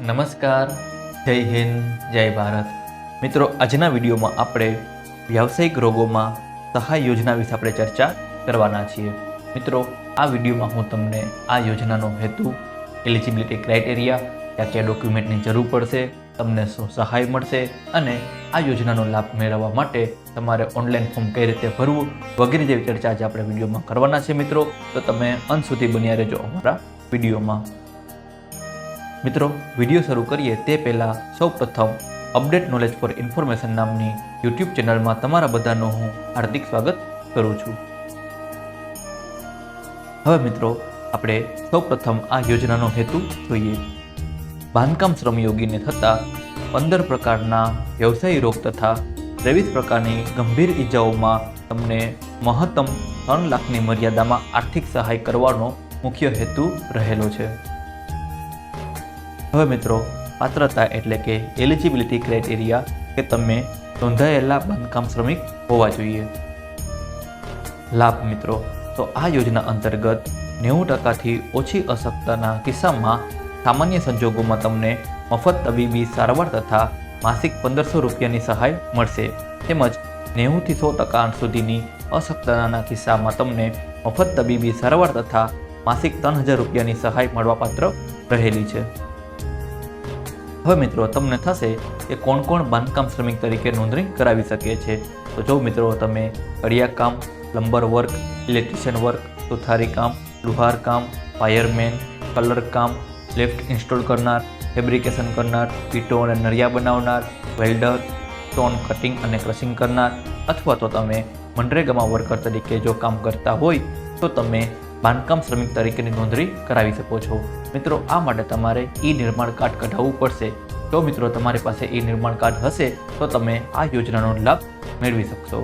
નમસ્કાર. જય હિન્દ, જય ભારત. મિત્રો, આજના વિડીયોમાં આપણે વ્યાવસાયિક રોગોમાં સહાય યોજના વિશે આપણે ચર્ચા કરવાના છીએ. મિત્રો, આ વિડીયોમાં હું તમને આ યોજનાનો હેતુ એલિજિબિલિટી ક્રાઇટેરિયા ક્યાં ક્યાં ડોક્યુમેન્ટની જરૂર પડશે, તમને શું સહાય મળશે અને આ યોજનાનો લાભ મેળવવા માટે તમારે ઓનલાઈન ફોર્મ કઈ રીતે ભરવું વગેરે જેવી ચર્ચા આજે આપણે વિડીયોમાં કરવાના છે, મિત્રો. તો તમે અંત સુધી બન્યા રહેજો અમારા વિડીયોમાં. મિત્રો વીડિયો શરૂ કરીએ તે પહેલાં સૌપ્રથમ અપડેટ નોલેજ ફોર ઇન્ફોર્મેશન નામની યુટ્યુબ ચેનલમાં તમારા બધાનું હું હાર્દિક સ્વાગત કરું છું. હવે મિત્રો, આપણે સૌપ્રથમ આ યોજનાનો હેતુ જોઈએ. બાંધકામ શ્રમયોગીને થતા પંદર પ્રકારના વ્યવસાયી રોગ તથા ત્રેવીસ પ્રકારની ગંભીર ઈજાઓમાં તમને મહત્તમ ત્રણ લાખની મર્યાદામાં આર્થિક સહાય કરવાનો મુખ્ય હેતુ રહેલો છે. હવે મિત્રો, પાત્રતા એટલે કે એલિજિબિલિટી ક્રાઇટેરિયા કે તમે નોંધાયેલા બાંધકામ શ્રમિક હોવા જોઈએ. લાભ મિત્રો, તો આ યોજના અંતર્ગત નેવું ટકાથી ઓછી અશક્તના કિસ્સામાં સામાન્ય સંજોગોમાં તમને મફત તબીબી સારવાર તથા માસિક પંદરસો રૂપિયાની સહાય મળશે. તેમજ નેવુંથી સો ટકા સુધીની અશક્તતાના કિસ્સામાં તમને મફત તબીબી સારવાર તથા માસિક ત્રણ હજાર રૂપિયાની સહાય મળવાપાત્ર રહેલી છે. હવે મિત્રો, તમને થશે કે કોણ કોણ બાંધકામ શ્રમિક તરીકે નોંધણી કરાવી શકે છે. તો જો મિત્રો, તમે અડિયા કામ પ્લમ્બર વર્ક, ઇલેક્ટ્રિશિયન વર્ક, સુથારી કામ, લુહાર કામ, ફાયરમેન, કલર કામ, લિફ્ટ ઇન્સ્ટોલ કરનાર, ફેબ્રિકેશન કરનાર, પીટો અને નળિયા બનાવનાર, વેલ્ડર, સ્ટોન કટિંગ અને ક્રશિંગ કરનાર, અથવા તો તમે મનરેગામાં વર્કર તરીકે જો કામ કરતા હોય, તો તમે બાંધકામ શ્રમિક તરીકેની નોંધણી કરાવી શકો છો. મિત્રો, આ માટે તમારે ઈ નિર્માણ કાર્ડ કઢાવવું પડશે. જો મિત્રો તમારી પાસે ઈ નિર્માણ કાર્ડ હશે, તો તમે આ યોજનાનો લાભ મેળવી શકશો.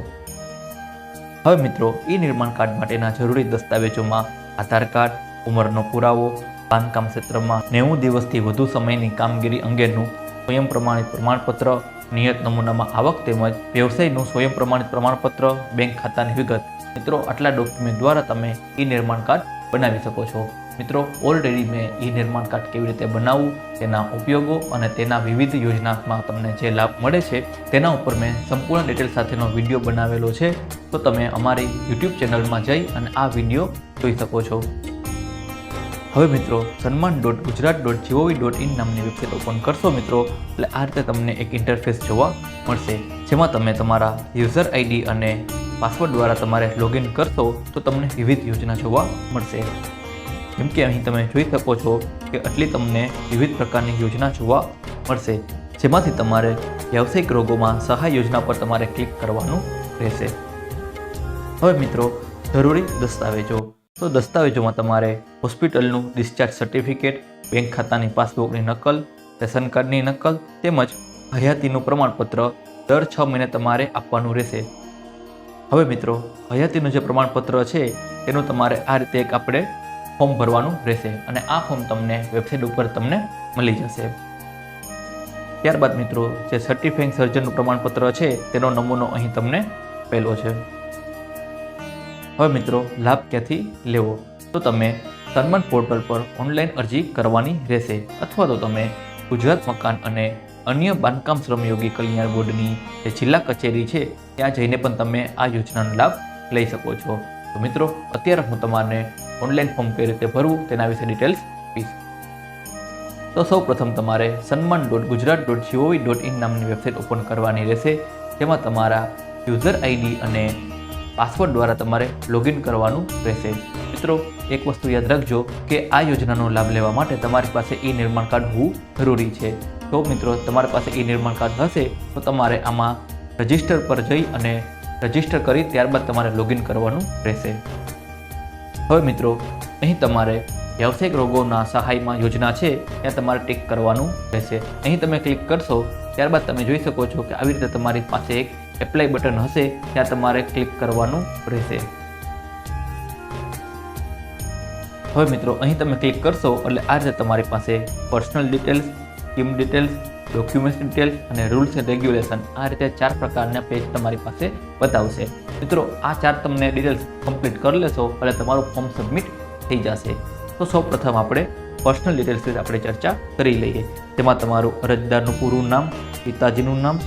હવે મિત્રો ઈ નિર્માણ કાર્ડ માટેના જરૂરી દસ્તાવેજોમાં આધાર કાર્ડ, ઉંમરનો પુરાવો, બાંધકામ ક્ષેત્રમાં નેવું દિવસથી વધુ સમયની કામગીરી અંગેનું સ્વયં પ્રમાણિત પ્રમાણપત્ર, નિયત નમૂનામાં આવક તેમજ વ્યવસાયનું સ્વયં પ્રમાણિત પ્રમાણપત્ર, બેંક ખાતાની વિગત મિત્રો, આટલા ડોક્યુમેન્ટ દ્વારા તમે ઈ નિર્માણ કાર્ડ બનાવી શકો છો. મિત્રો ઓલરેડી મેં ઈ નિર્માણ કાર્ડ કેવી રીતે બનાવવું, તેના ઉપયોગો અને તેના વિવિધ યોજનામાં તમને જે લાભ મળે છે, તેના ઉપર મેં સંપૂર્ણ ડિટેલ સાથેનો વીડિયો બનાવેલો છે. તો તમે અમારી યુટ્યુબ ચેનલમાં જઈ અને આ વીડિયો જોઈ શકો છો. હવે મિત્રો Sanman dot Gujarat dot G O V dot in નામની વેબસાઇટ ઓપન કરશો મિત્રો, એટલે આ રીતે તમને એક ઇન્ટરફેસ જોવા મળશે, જેમાં તમે તમારા યુઝર આઈડી અને પાસવર્ડ દ્વારા તમારે લોગિન કરશો તો તમને વિવિધ યોજના જોવા મળશે. જેમ કે અહીં તમે જોઈ શકો છો કે આટલી તમને વિવિધ પ્રકારની યોજના જોવા મળશે, જેમાંથી તમારે વ્યાવસાયિક રોગોમાં સહાય યોજના પર તમારે ક્લિક કરવાનું રહેશે. હવે મિત્રો, જરૂરી દસ્તાવેજો. તો દસ્તાવેજોમાં તમારે હોસ્પિટલનું ડિસ્ચાર્જ સર્ટિફિકેટ, બેંક ખાતાની પાસબુકની નકલ, રેશન કાર્ડની નકલ તેમજ હયાતીનું પ્રમાણપત્ર દર છ મહિને તમારે આપવાનું રહેશે. હવે મિત્રો, હયાતીનું જે પ્રમાણપત્ર છે તેનું તમારે આ રીતે એક આપણે ફોર્મ ભરવાનું રહેશે અને આ ફોર્મ તમને વેબસાઇટ ઉપર તમને મળી જશે. ત્યારબાદ મિત્રો, જે સર્ટિફાઈંગ સર્જનનું પ્રમાણપત્ર છે, તેનો નમૂનો અહીં તમને પહેલો છે. હવે મિત્રો, લાભ ક્યાંથી લેવો? તો તમે સન્માન પોર્ટલ પર ઓનલાઈન અરજી કરવાની રહેશે, અથવા તો તમે ગુજરાત મકાન અને અન્ય બાંધકામ શ્રમયોગી કલ્યાણ બોર્ડની જે જિલ્લા કચેરી છે, ત્યાં જઈને પણ તમે આ યોજનાનો લાભ લઈ શકો છો. તો મિત્રો, અત્યારે હું તમારને ઓનલાઈન ફોર્મ કઈ રીતે ભરવું તેના વિશે ડિટેલ્સ આપીશ. તો સૌ પ્રથમ તમારે Sanman dot Gujarat dot G O V dot in નામની વેબસાઇટ ઓપન કરવાની રહેશે, જેમાં તમારા યુઝર આઈડી અને પાસવર્ડ દ્વારા તમારે લોગિન કરવાનું રહેશે. મિત્રો, એક વસ્તુ યાદ રાખજો કે આ યોજનાનો લાભ લેવા માટે તમારી પાસે ઈ નિર્માણ કાર્ડ હોવું જરૂરી છે. તો મિત્રો, તમારી પાસે ઈ નિર્માણ કાર્ડ હશે, તો તમારે આમાં રજિસ્ટર પર જઈ અને રજિસ્ટર કરી ત્યારબાદ તમારે લોગિન કરવાનું રહેશે. હવે મિત્રો, અહીં તમારે વ્યાવસાયિક રોગોના સહાયમાં યોજના છે, ત્યાં તમારે ટિક કરવાનું રહેશે. અહીં તમે ક્લિક કરશો, ત્યારબાદ તમે જોઈ શકો છો કે આવી રીતે તમારી પાસે એક એપ્લાય બટન હશે, ત્યાં તમારે ક્લિક કરવાનું રહેશે. હવે મિત્રો, અહીં તમે ક્લિક કરશો એટલે આ રીતે તમારી પાસે personal details scheme details documents details અને રૂલ્સ એન્ડ રેગ્યુલેશન આ રીતે ચાર પ્રકારના પેજ તમારી પાસે બતાવશે. મિત્રો, આ ચાર તમને ડિટેલ્સ કમ્પ્લીટ કરી લેશો, એટલે તમારું ફોર્મ સબમિટ થઈ જશે. તો સૌ પ્રથમ આપણે પર્સનલ ડિટેલ્સ વિશે આપણે ચર્ચા કરી લઈએ. તેમાં તમારું અરજદારનું પૂરું નામ, પિતાજીનું નામ,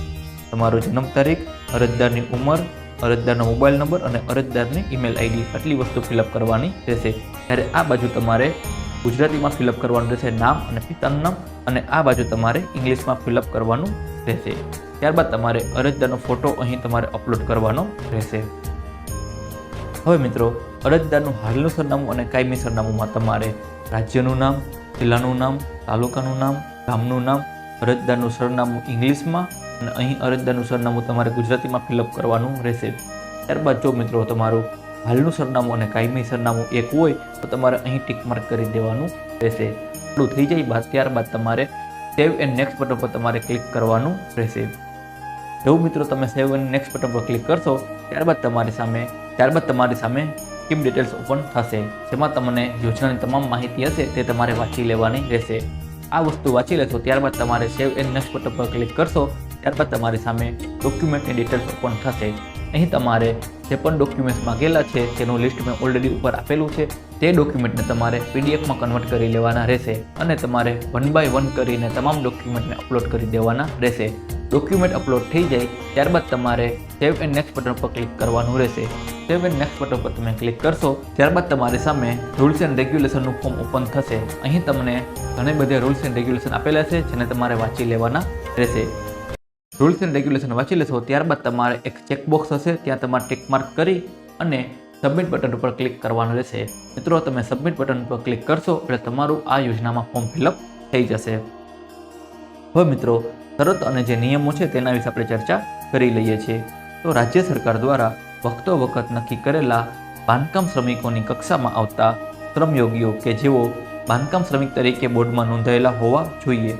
તમારો જન્મ તારીખ, અરજદારની ઉંમર, અરજદારનો મોબાઈલ નંબર અને અરજદારની ઈમેલ આઈડી આટલી વસ્તુ ફિલઅપ કરવાની રહેશે. ત્યારે આ બાજુ તમારે ગુજરાતીમાં ફિલઅપ કરવાનું રહેશે નામ અને પિતાનું નામ અને આ બાજુ તમારે ઇંગ્લિશમાં ફિલઅપ કરવાનું રહેશે. ત્યારબાદ તમારે અરજદારનો ફોટો અહીં તમારે અપલોડ કરવાનો રહેશે. હવે મિત્રો, અરજદારનું હાલનું સરનામું અને કાયમી સરનામુંમાં તમારે રાજ્યનું નામ, જિલ્લાનું નામ, તાલુકાનું નામ, ગામનું નામ, અરજદારનું સરનામું ઇંગ્લિશમાં અને અહીં અરજદારનું સરનામું તમારે ગુજરાતીમાં ફિલઅપ કરવાનું રહેશે. ત્યારબાદ જો મિત્રો, તમારું હાલનું સરનામું અને કાયમી સરનામું એક હોય, તો તમારે અહીં ટીક માર્ક કરી દેવાનું રહેશે. થોડું થઈ જાય બાદ, ત્યારબાદ તમારે સેવ એન્ડ નેક્સ્ટ બટન પર તમારે ક્લિક કરવાનું રહેશે. જેવું મિત્રો તમે સેવ એન્ડ નેક્સ્ટ બટન પર ક્લિક કરશો, ત્યારબાદ તમારી સામે ત્યારબાદ તમારી સામે સ્કીમ ડિટેલ્સ ઓપન થશે, જેમાં તમને યોજનાની તમામ માહિતી હશે, તે તમારે વાંચી લેવાની રહેશે. આ વસ્તુ વાંચી લેશો, ત્યારબાદ તમારે સેવ એન્ડ નેક્સ્ટ બટન પર ક્લિક કરશો, ત્યારબાદ તમારી સામે ડોક્યુમેન્ટની ડિટેલ્સ ઓપન થશે. અહીં તમારે જે પણ ડોક્યુમેન્ટ્સ માંગેલા છે, તેનું લિસ્ટ મેં ઓલરેડી ઉપર આપેલું છે. તે ડોક્યુમેન્ટને તમારે પીડીએફમાં કન્વર્ટ કરી લેવાના રહેશે અને તમારે વન બાય વન કરીને તમામ ડોક્યુમેન્ટને અપલોડ કરી દેવાના રહેશે. ડોક્યુમેન્ટ અપલોડ થઈ જાય, ત્યારબાદ તમારે સેવ એન્ડ નેક્સ્ટ બટન પર ક્લિક કરવાનું રહેશે. સેવ એન્ડ નેક્સ્ટ બટન પર તમે ક્લિક કરશો, ત્યારબાદ તમારી સામે રૂલ્સ એન્ડ રેગ્યુલેશનનું ફોર્મ ઓપન થશે. અહીં તમને ઘણી બધી રૂલ્સ એન્ડ રેગ્યુલેશન આપેલા છે, જેને તમારે વાંચી લેવાના રહેશે. રૂલ્સ એન્ડ રેગ્યુલેશન વાંચી લેશો, ત્યારબાદ તમારે એક ચેકબોક્સ હશે, ત્યાં તમારે ટેક માર્ક કરી અને સબમિટ બટન ઉપર ક્લિક કરવાનું રહેશે. મિત્રો, તમે સબમિટ બટન પર ક્લિક કરશો, એટલે તમારું આ યોજનામાં ફોર્મ ફિલઅપ થઈ જશે. હવે મિત્રો, શરત અને જે નિયમો છે, તેના વિશે આપણે ચર્ચા કરી લઈએ છીએ. તો રાજ્ય સરકાર દ્વારા વખતો વખત નક્કી કરેલા બાંધકામ શ્રમિકોની કક્ષામાં આવતા શ્રમયોગીઓ કે જેઓ બાંધકામ શ્રમિક તરીકે બોર્ડમાં નોંધાયેલા હોવા જોઈએ.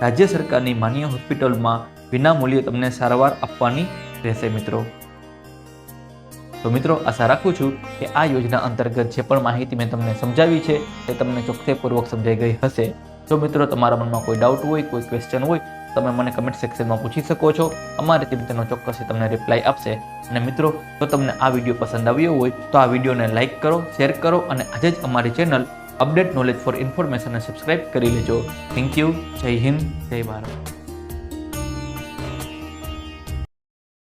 રાજ્ય સરકારની માન્ય હોસ્પિટલમાં વિના મૂલ્યે તમને સારવાર આપવાની રહેશે મિત્રો. તો મિત્રો, આશા રાખું છું કે આ યોજના અંતર્ગત જે પણ માહિતી મેં તમને સમજાવી છે તે તમને ચોકસાઈપૂર્વક સમજાઈ ગઈ હશે. જો મિત્રો, તમારા મનમાં કોઈ ડાઉટ હોય, કોઈ ક્વેશ્ચન હોય, તમે મને કમેન્ટ સેક્શનમાં પૂછી શકો છો. અમારી ટીમ તેનો ચોક્કસ તમને રિપ્લાય આપશે. અને મિત્રો, જો તમને આ વીડિયો પસંદ આવ્યો હોય, તો આ વિડીયોને લાઇક કરો શેર કરો, અને આજે જ અમારી ચેનલ અપડેટ નોલેજ ફોર ઇન્ફોર્મેશનને સબસ્ક્રાઇબ કરી લેજો. થેન્ક યુ જય હિન્દ, જય ભારત.